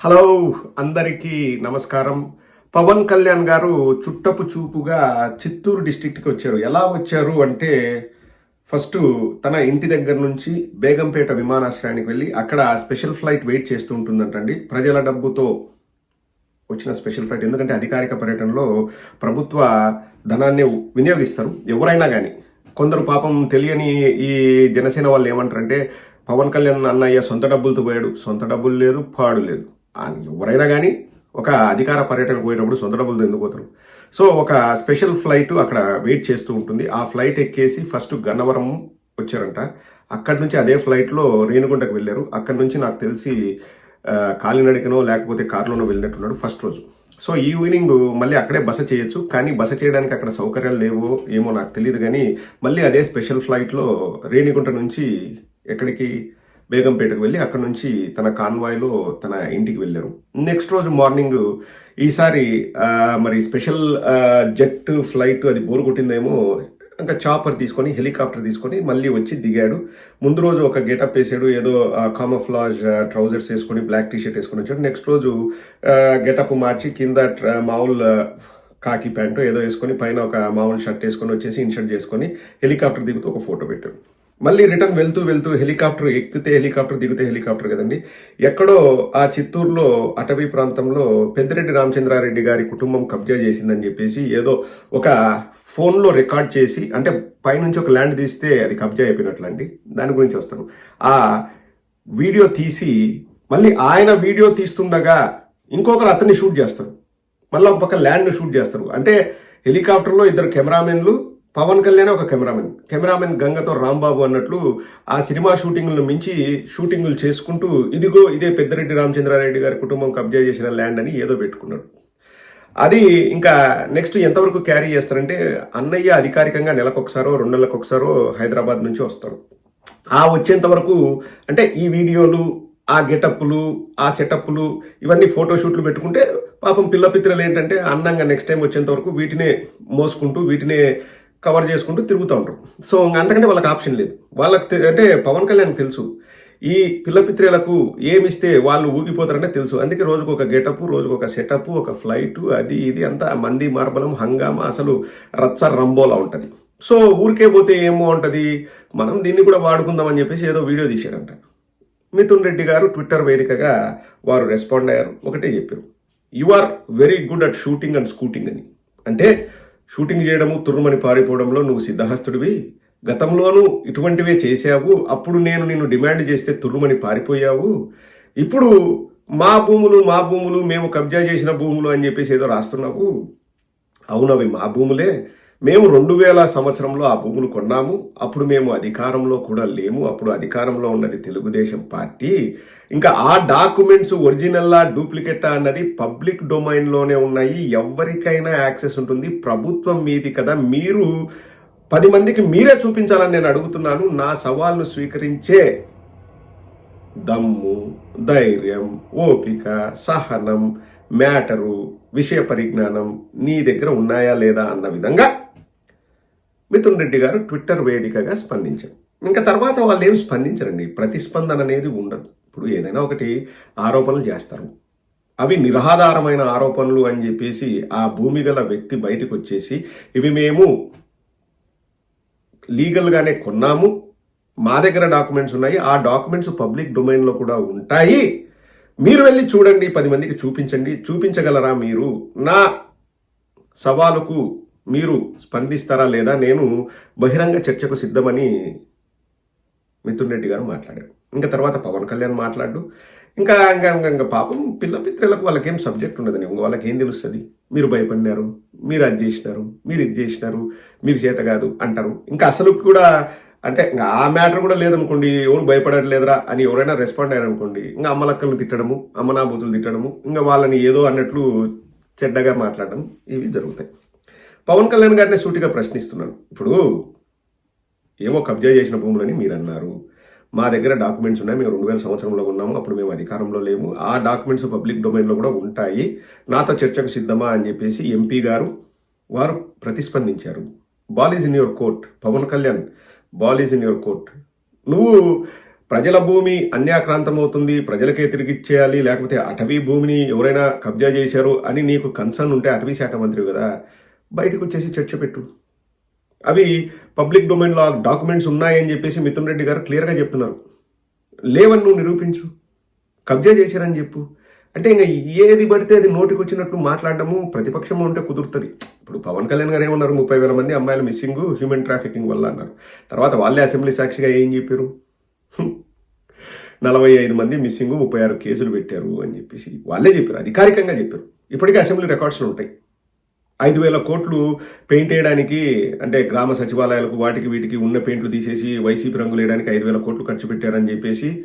Hello అందరికీ నమస్కారం. పవన్ కళ్యాణ్ గారు చుట్టపు చూపుగా చిత్తూరు డిస్టిక్ట్కి వచ్చారు. ఎలా వచ్చారు అంటే ఫస్ట్ తన ఇంటి దగ్గర నుంచి బేగంపేట విమానాశ్రయానికి వెళ్ళి అక్కడ స్పెషల్ ఫ్లైట్ వెయిట్ చేస్తూ ఉంటుందంటండి. ప్రజల డబ్బుతో వచ్చిన స్పెషల్ ఫ్లైట్. ఎందుకంటే అధికారిక పర్యటనలో ప్రభుత్వ ధనాన్ని వినియోగిస్తారు ఎవరైనా కానీ కొందరు పాపం తెలియని ఈ జనసేన వాళ్ళు ఏమంటారంటే పవన్ కళ్యాణ్ అన్నయ్య సొంత డబ్బులతో పోయాడు సొంత డబ్బులు లేదు పాడు లేదు. ఎవరైనా కానీ ఒక అధికార పర్యటనకు పోయేటప్పుడు సొంత డబ్బులతో ఎందుకు పోతారు? సో ఒక స్పెషల్ ఫ్లైట్ అక్కడ వెయిట్ చేస్తూ ఉంటుంది. ఆ ఫ్లైట్ ఎక్కేసి ఫస్ట్ గన్నవరం వచ్చారంట. అక్కడి నుంచి అదే ఫ్లైట్లో రేణిగుంటకు వెళ్ళారు. అక్కడి నుంచి నాకు తెలిసి కాలినడికనో లేకపోతే కారులోనో వెళ్ళినట్టున్నాడు ఫస్ట్ రోజు. సో ఈవినింగ్ మళ్ళీ అక్కడే బస చేయొచ్చు. కానీ బస చేయడానికి అక్కడ సౌకర్యాలు లేవో ఏమో నాకు తెలియదు కానీ మళ్ళీ అదే స్పెషల్ ఫ్లైట్లో రేణిగుంట నుంచి ఎక్కడికి బేగంపేటకు వెళ్ళి అక్కడ నుంచి తన కాన్వాయ్లో తన ఇంటికి వెళ్ళారు. నెక్స్ట్ రోజు మార్నింగ్ ఈసారి మరి స్పెషల్ జెట్ ఫ్లైట్ అది బోర్ కొట్టిందేమో ఇంకా చాపర్ తీసుకొని హెలికాప్టర్ తీసుకొని మళ్ళీ వచ్చి దిగాడు. ముందు రోజు ఒక గెటప్ వేసాడు ఏదో కామఫ్లాజ్ ట్రౌజర్స్ వేసుకొని బ్లాక్ టీషర్ట్ వేసుకొని వచ్చాడు. నెక్స్ట్ రోజు గెటప్ మార్చి కింద ట్ర- మామూలు కాకి ప్యాంటు ఏదో వేసుకొని పైన ఒక మామూలు షర్ట్ వేసుకొని వచ్చేసి ఇన్షర్ట్ చేసుకొని హెలికాప్టర్ దిగుతూ ఒక ఫోటో పెట్టాడు. మళ్ళీ రిటర్న్ వెళ్తూ వెళ్తూ హెలికాప్టర్ ఎక్కితే హెలికాప్టర్ దిగితే హెలికాప్టర్ కదండి. ఎక్కడో ఆ చిత్తూరులో అటవీ ప్రాంతంలో పెద్దిరెడ్డి రామచంద్రారెడ్డి గారి కుటుంబం కబ్జా చేసిందని చెప్పేసి ఏదో ఒక ఫోన్లో రికార్డ్ చేసి అంటే పైనుంచి ఒక ల్యాండ్ తీస్తే అది కబ్జా అయిపోయినట్లు అండి దాని గురించి వస్తాను. ఆ వీడియో తీసి మళ్ళీ ఆయన వీడియో తీస్తుండగా ఇంకొకరు అతన్ని షూట్ చేస్తారు. మళ్ళీ ఒక పక్క ల్యాండ్ను షూట్ చేస్తారు. అంటే హెలికాప్టర్లో ఇద్దరు కెమెరామెన్లు పవన్ కళ్యాణ్ ఒక కెమెరామెన్. కెమెరామెన్ గంగతో రాంబాబు అన్నట్లు ఆ సినిమా షూటింగ్లను మించి షూటింగులు చేసుకుంటూ ఇదిగో ఇదే పెద్దిరెడ్డి రామచంద్రారెడ్డి గారి కుటుంబం కబ్జా చేసిన ల్యాండ్ అని ఏదో పెట్టుకున్నాడు. అది ఇంకా నెక్స్ట్ ఎంతవరకు క్యారీ చేస్తారంటే అన్నయ్య అధికారికంగా నెలకొకసారో రెండు నెలలకొకసారో హైదరాబాద్ నుంచి వస్తారు. ఆ వచ్చేంత వరకు అంటే ఈ వీడియోలు ఆ గెటప్లు ఆ సెటప్లు ఇవన్నీ ఫోటోషూట్లు పెట్టుకుంటే పాపం పిల్ల పిత్రలు ఏంటంటే అందంగా నెక్స్ట్ టైం వచ్చేంత వరకు వీటినే మోసుకుంటూ వీటినే కవర్ చేసుకుంటూ తిరుగుతూ ఉంటారు. సో అంతకంటే వాళ్ళకి ఆప్షన్ లేదు. వాళ్ళకి అంటే పవన్ కళ్యాణ్ తెలుసు. ఈ పిల్లపిత్రేలకు ఏమిస్తే వాళ్ళు ఊగిపోతారంటే తెలుసు. అందుకే రోజుకు ఒక గెటప్ రోజుకు ఒక సెటప్ ఒక ఫ్లైట్ అది ఇది అంతా మంది మార్బలం హంగామా అసలు రచ్చ రంబోలా ఉంటుంది. సో ఊరికే పోతే ఏమో ఉంటుంది. మనం దీన్ని కూడా వాడుకుందామని చెప్పేసి ఏదో వీడియో తీశాడంట. మిథున్ రెడ్డి గారు ట్విట్టర్ వేదికగా వారు రెస్పాండ్ అయ్యారు. ఒకటే చెప్పారు. You are very good at shooting and scooting అని. అంటే షూటింగ్ చేయడము తుర్రుమని పారిపోవడంలో నువ్వు సిద్ధహస్తుడివి. గతంలోనూ ఇటువంటివే చేశావు. అప్పుడు నేను నిన్ను డిమాండ్ చేస్తే తుర్రుమని పారిపోయావు. ఇప్పుడు మా భూములు మా భూములు మేము కబ్జా చేసిన భూములు అని చెప్పేసి ఏదో రాస్తున్నావు. అవునవి మా భూములే. మేము రెండు వేల సంవత్సరంలో ఆ భూములు కొన్నాము. అప్పుడు మేము అధికారంలో కూడా లేము. అప్పుడు అధికారంలో ఉన్నది తెలుగుదేశం పార్టీ. ఇంకా ఆ డాక్యుమెంట్స్ ఒరిజినల్లా డూప్లికేటా అన్నది పబ్లిక్ డొమైన్లోనే ఉన్నాయి. ఎవరికైనా యాక్సెస్ ఉంటుంది. ప్రభుత్వం మీది కదా. మీరు పది మందికి మీరే చూపించాలని నేను అడుగుతున్నాను. నా సవాల్ను స్వీకరించే దమ్ము ధైర్యం ఓపిక సహనం మ్యాటరు విషయ పరిజ్ఞానం నీ దగ్గర ఉన్నాయా లేదా అన్న విధంగా మిథున్ రెడ్డి గారు ట్విట్టర్ వేదికగా స్పందించారు. ఇంకా తర్వాత వాళ్ళు ఏం స్పందించరండి? ప్రతిస్పందన అనేది ఉండదు. ఇప్పుడు ఏదైనా ఒకటి ఆరోపణలు చేస్తారు. అవి నిరాధారమైన ఆరోపణలు అని చెప్పేసి ఆ భూమి గల వ్యక్తి బయటకు వచ్చేసి ఇవి మేము లీగల్గానే కొన్నాము. మా దగ్గర డాక్యుమెంట్స్ ఉన్నాయి. ఆ డాక్యుమెంట్స్ పబ్లిక్ డొమైన్లో కూడా ఉంటాయి. మీరు వెళ్ళి చూడండి. పది మందికి చూపించండి. చూపించగలరా మీరు? నా సవాలుకు మీరు స్పందిస్తారా లేదా నేను బహిరంగ చర్చకు సిద్ధమని మిథున్ రెడ్డి గారు మాట్లాడారు. ఇంకా తర్వాత పవన్ కళ్యాణ్ మాట్లాడు. ఇంకా ఇంకా ఇంకా ఇంకా పాపం పిల్ల పిత్రులకు వాళ్ళకేం సబ్జెక్ట్ ఉండదని వాళ్ళకి ఏం తెలుస్తుంది? మీరు భయపడినారు మీరు అది చేసినారు మీరు ఇది చేసినారు మీకు చేత కాదు అంటారు. ఇంకా అసలు కూడా అంటే ఇంకా ఆ మ్యాటర్ కూడా లేదనుకోండి ఎవరు భయపడట్లేదురా అని ఎవరైనా రెస్పాండ్ అయ్యారనుకోండి ఇంకా అమ్మలక్కలను తిట్టడము అమ్మనాబూతులు తిట్టడము ఇంకా వాళ్ళని ఏదో అన్నట్లు చెడ్డగా మాట్లాడడం ఇవి జరుగుతాయి. పవన్ కళ్యాణ్ గారిని సూటిగా ప్రశ్నిస్తున్నాను. ఇప్పుడు ఏమో కబ్జా చేసిన భూములని మీరు అన్నారు మా దగ్గర డాక్యుమెంట్స్ ఉన్నాయి. మేము రెండు వేల సంవత్సరంలో ఉన్నాము. అప్పుడు మేము అధికారంలో లేము. ఆ డాక్యుమెంట్స్ పబ్లిక్ డొమైన్లో కూడా ఉంటాయి. నాతో చర్చకు సిద్ధమా అని చెప్పేసి ఎంపీ గారు వారు ప్రతిస్పందించారు. Ball is in your court. Pawan Kalyan ball is in your court. నువ్వు ప్రజల భూమి అన్యాక్రాంతం అవుతుంది. ప్రజలకే తిరిగిచ్చేయాలి లేకపోతే అటవీ భూమిని ఎవరైనా కబ్జా చేశారు అని నీకు కన్సర్న్ ఉంటే అటవీ శాఖ మంత్రి కదా. బయటకు వచ్చేసి చర్చ పెట్టు. అవి పబ్లిక్ డొమైన్లో డాక్యుమెంట్స్ ఉన్నాయని చెప్పేసి మిథున్ రెడ్డి గారు క్లియర్గా చెప్తున్నారు. లేవని నువ్వు నిరూపించు. కబ్జా చేశారని చెప్పు. అంటే ఇంకా ఏది పడితే అది నోటికి వచ్చినట్లు మాట్లాడడము ప్రతిపక్షం ఉంటే కుదురుతుంది. ఇప్పుడు పవన్ కళ్యాణ్ గారు ఏమన్నారు? ముప్పై వేల మంది అమ్మాయిల మిస్సింగ్ హ్యూమన్ ట్రాఫికింగ్ వల్ల అన్నారు. తర్వాత వాళ్ళే అసెంబ్లీ సాక్షిగా ఏం చెప్పారు? నలభై ఐదు మంది మిస్సింగ్ ముప్పై ఆరు కేసులు పెట్టారు అని చెప్పేసి వాళ్ళే చెప్పారు. అధికారికంగా చెప్పారు. ఇప్పటికే అసెంబ్లీ రికార్డ్స్లు ఉంటాయి. ఐదు వేల కోట్లు పెయింట్ వేయడానికి అంటే గ్రామ సచివాలయాలకు వాటికి వీటికి ఉన్న పెయింట్లు తీసేసి వైసీపీ రంగులు వేయడానికి ఐదు వేల కోట్లు ఖర్చు పెట్టారని చెప్పేసి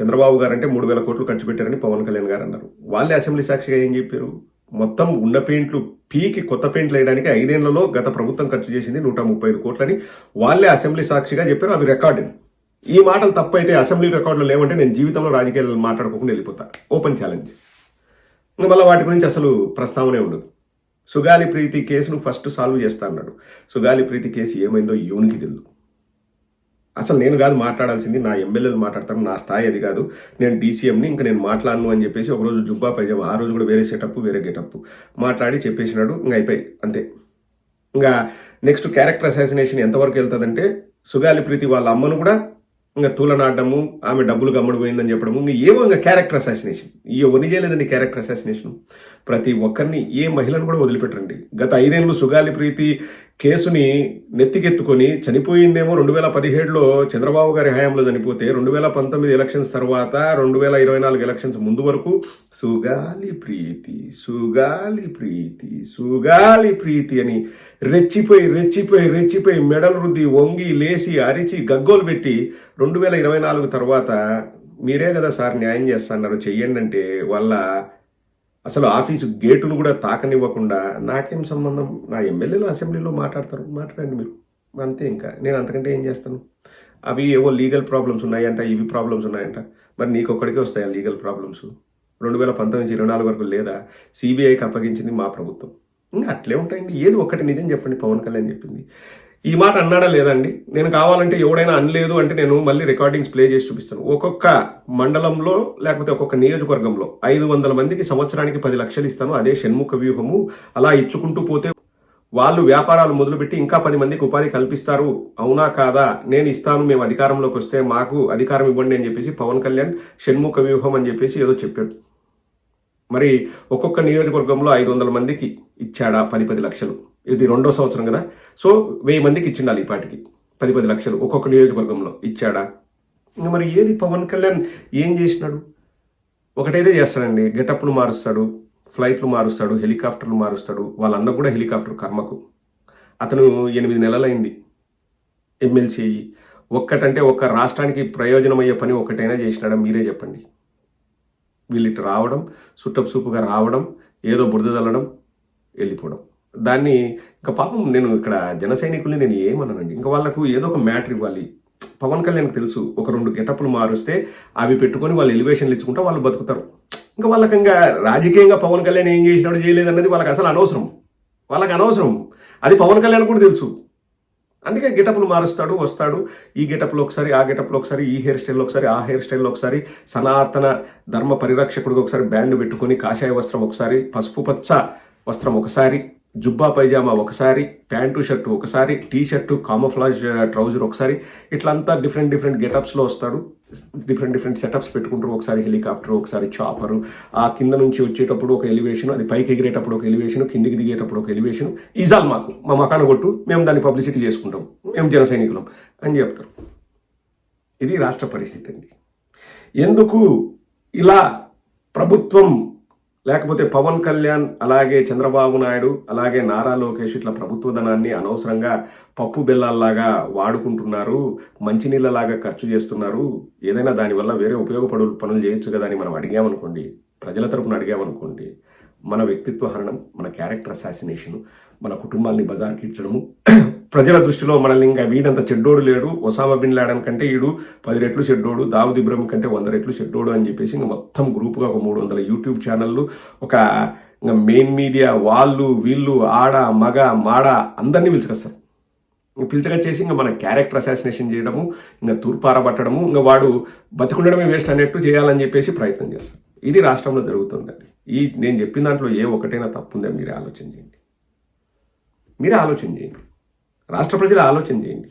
చంద్రబాబు గారు అంటే మూడు వేల కోట్లు ఖర్చు పెట్టారని పవన్ కళ్యాణ్ గారు అన్నారు. వాళ్ళే అసెంబ్లీ సాక్షిగా ఏం చెప్పారు? మొత్తం ఉన్న పెయింట్లు పీకి కొత్త పెయింట్లు వేయడానికి ఐదేళ్ళలో గత ప్రభుత్వం ఖర్చు చేసింది నూట ముప్పై ఐదు కోట్లని వాళ్ళే అసెంబ్లీ సాక్షిగా చెప్పారు అవి రికార్డెడ్. ఈ మాటలు తప్పైతే అసెంబ్లీ రికార్డులు లేవంటే నేను జీవితంలో రాజకీయాలు మాట్లాడుకోకుండా వెళ్ళిపోతా. Open challenge. ఇంకా మళ్ళీ వాటి గురించి అసలు ప్రస్తావనే ఉండదు. సుగాలి ప్రీతి కేసును ఫస్ట్ సాల్వ్ చేస్తా అన్నాడు. సుగాలి ప్రీతి కేసు ఏమైందో యూనికి తెలుదు. అసలు నేను కాదు మాట్లాడాల్సింది నా ఎమ్మెల్యేలు మాట్లాడతాను నా స్థాయి అది కాదు. నేను డీసీఎంని ఇంకా నేను మాట్లాడను అని చెప్పేసి ఒకరోజు జుబ్బా పైజామా ఆ రోజు కూడా వేరే సెటప్ వేరే గెటప్ మాట్లాడి చెప్పేసినాడు ఇంకా అయిపోయి అంతే. ఇంకా నెక్స్ట్ క్యారెక్టర్ అసాసినేషన్ ఎంతవరకు వెళ్తుందంటే సుగాలి ప్రీతి వాళ్ళ అమ్మను కూడా ఇంకా తూలనాడము ఆమె డబ్బులు గమ్ముడిపోయిందని చెప్పడము ఇంకా ఏమో ఇంకా క్యారెక్టర్ అసాసినేషన్ ఎవరిని చేయలేదండి క్యారెక్టర్ అసాసినేషన్ ప్రతి ఒక్కరిని ఏ మహిళను కూడా వదిలిపెట్టండి గత ఐదేళ్ళు సుగాలి ప్రీతి కేసుని నెత్తికెత్తుకొని చనిపోయిందేమో రెండు వేల పదిహేడులో చంద్రబాబు గారి హయాంలో చనిపోతే రెండు వేల పంతొమ్మిది ఎలక్షన్స్ తర్వాత రెండు వేల ఇరవై నాలుగు ఎలక్షన్స్ ముందు వరకు సుగాలి ప్రీతి సుగాలి ప్రీతి సుగాలి ప్రీతి అని రెచ్చిపోయి రెచ్చిపోయి రెచ్చిపోయి మెడలు రుద్ది వంగి లేచి అరిచి గగ్గోలు పెట్టి రెండు వేల ఇరవై నాలుగు తర్వాత మీరే కదా సార్ న్యాయం చేస్తున్నారు చెయ్యండి అంటే వాళ్ళ అసలు ఆఫీసు గేటును కూడా తాకనివ్వకుండా నాకేం సంబంధం? నా ఎమ్మెల్యేలు అసెంబ్లీలో మాట్లాడతారు. మాట్లాడండి మీరు. అంతే ఇంకా. నేను అంతకంటే ఏం చేస్తాను? అవి ఏవో లీగల్ ప్రాబ్లమ్స్ ఉన్నాయంట ఇవి ప్రాబ్లమ్స్ ఉన్నాయంట. మరి నీకొక్కడికే వస్తాయా లీగల్ ప్రాబ్లమ్స్? రెండు వేల పంతొమ్మిది నుంచి ఇరవై నాలుగు వరకు లేదా? సిబిఐకి అప్పగించింది మా ప్రభుత్వం. ఇంకా అట్లే ఉంటాయండి. ఏది ఒక్కటి నిజం చెప్పండి పవన్ కళ్యాణ్ చెప్పింది. ఈ మాట అన్నాడా లేదండి? నేను కావాలంటే ఎవడైనా అనలేదు అంటే నేను మళ్ళీ రికార్డింగ్స్ ప్లే చేసి చూపిస్తాను. ఒక్కొక్క మండలంలో లేకపోతే ఒక్కొక్క నియోజకవర్గంలో ఐదు వందల మందికి సంవత్సరానికి పది లక్షలు ఇస్తాను. అదే షణ్ముఖ వ్యూహము. అలా ఇచ్చుకుంటూ పోతే వాళ్ళు వ్యాపారాలు మొదలుపెట్టి ఇంకా పది మందికి ఉపాధి కల్పిస్తారు. అవునా కాదా? నేను ఇస్తాను మేము అధికారంలోకి వస్తే మాకు అధికారం ఇవ్వండి అని చెప్పేసి పవన్ కళ్యాణ్ షణ్ముఖ వ్యూహం అని చెప్పేసి ఏదో చెప్పాడు. మరి ఒక్కొక్క నియోజకవర్గంలో ఐదు వందల మందికి ఇచ్చాడా పది పది లక్షలు? ఇది రెండో సంవత్సరం కదా. సో వెయ్యి మందికి ఇచ్చిండాలి ఈ పాటికి. పది పది లక్షలు ఒక్కొక్క నియోజకవర్గంలో. ఇచ్చాడా? ఇంకా మరి ఏది? పవన్ కళ్యాణ్ ఏం చేసినాడు? ఒకటైతే చేస్తాడండి. గెటప్లు మారుస్తాడు ఫ్లైట్లు మారుస్తాడు హెలికాప్టర్లు మారుస్తాడు. వాళ్ళ అన్న కూడా హెలికాప్టర్ కర్మకు. అతను ఎనిమిది నెలలైంది ఎమ్మెల్సీ అయ్యి. ఒక్కటంటే ఒక్క రాష్ట్రానికి ప్రయోజనమయ్యే పని ఒకటైనా చేసినాడా? మీరే చెప్పండి. వీళ్ళిട്ട് రావడం సుట్టపు సూపుగా రావడం ఏదో బురద చల్లడం వెళ్ళిపోవడం. దాన్ని ఇంకా పాపం నేను ఇక్కడ జన సైనికుల్ని నేను ఏమన్నానండి ఇంకా వాళ్ళకు ఏదో ఒక మ్యాటర్ ఇవ్వాలి. పవన్ కళ్యాణ్కి తెలుసు ఒక రెండు గెటప్లు మారుస్తే అవి పెట్టుకొని వాళ్ళు ఎలివేషన్లు ఇచ్చుకుంటే వాళ్ళు బతుకుతారు. ఇంకా వాళ్ళకి ఇంకా రాజకీయంగా పవన్ కళ్యాణ్ ఏం చేసినాడు చేయలేదు అన్నది వాళ్ళకి అసలు అనవసరం. వాళ్ళకి అనవసరం. అది పవన్ కళ్యాణ్ కూడా తెలుసు. అందుకే గెటప్లు మారుస్తాడు వస్తాడు. ఈ గెటప్లో ఒకసారి ఆ గెటప్లో ఒకసారి ఈ హెయిర్ స్టైల్లో ఒకసారి ఆ హెయిర్ స్టైల్లో ఒకసారి సనాతన ధర్మ పరిరక్షకుడికి ఒకసారి బ్యాండ్ పెట్టుకొని కాషాయ వస్త్రం ఒకసారి పసుపు పచ్చ వస్త్రం ఒకసారి జుబ్బా పైజామా ఒకసారి ప్యాంటు షర్టు ఒకసారి టీ షర్టు కామోఫ్లాజ్ ట్రౌజర్ ఒకసారి ఇట్లంతా డిఫరెంట్ డిఫరెంట్ గెటప్స్లో వస్తాడు. డిఫరెంట్ డిఫరెంట్ సెటప్స్ పెట్టుకుంటారు. ఒకసారి హెలికాప్టర్ ఒకసారి చాపరు. ఆ కింద నుంచి వచ్చేటప్పుడు ఒక ఎలివేషన్ అది పైకి ఎగిరేటప్పుడు ఒక ఎలివేషన్ కిందికి దిగేటప్పుడు ఒక ఎలివేషన్. ఈజాల్ మాకు. మా మకాన కొట్టు. మేము దాన్ని పబ్లిసిటీ చేసుకుంటాం. మేము జన సైనికులం అని చెప్తారు. ఇది రాష్ట్ర పరిస్థితి అండి. ఎందుకు ఇలా ప్రభుత్వం లేకపోతే పవన్ కళ్యాణ్ అలాగే చంద్రబాబు నాయుడు అలాగే నారా లోకేష్ ఇట్లా ప్రభుత్వ ధనాన్ని అనవసరంగా పప్పు బెల్లాల్లాగా వాడుకుంటున్నారు మంచినీళ్ళలాగా ఖర్చు చేస్తున్నారు. ఏదైనా దానివల్ల వేరే ఉపయోగపడు పనులు చేయొచ్చు కదా అని మనం అడిగామనుకోండి ప్రజల తరపున అడిగామనుకోండి మన వ్యక్తిత్వ హరణం మన క్యారెక్టర్ అసాసినేషన్ మన కుటుంబాల్ని బజార్కిచ్చడము ప్రజల దృష్టిలో మనల్ని ఇంకా వీడంత చెడ్డోడు లేడు. ఒసామా బిన్ లాడన్ కంటే ఈడు పది రెట్లు చెడ్డోడు దావుద్ ఇబ్రహీం కంటే వంద రెట్లు చెడ్డోడు అని చెప్పేసి ఇంకా మొత్తం గ్రూప్గా ఒక మూడు వందల యూట్యూబ్ ఛానళ్ళు ఒక ఇంకా మెయిన్ మీడియా వాళ్ళు వీళ్ళు ఆడ మగ మాడ అందరినీ పిలుచుకొస్తారు. పిలుచగా చేసి ఇంకా మన క్యారెక్టర్ అసాసినేషన్ చేయడము ఇంకా తూర్పారబట్టడము ఇంకా వాడు బతుకుండడమే వేస్ట్ అన్నట్టు చేయాలని చెప్పేసి ప్రయత్నం చేస్తారు. ఇది రాష్ట్రంలో జరుగుతుందండి. ఈ నేను చెప్పిన దాంట్లో ఏ ఒకటైనా తప్పుందో మీరే ఆలోచన చేయండి. మీరే ఆలోచన చేయండి. రాష్ట్ర ప్రజల ఆలోచన చేయండి.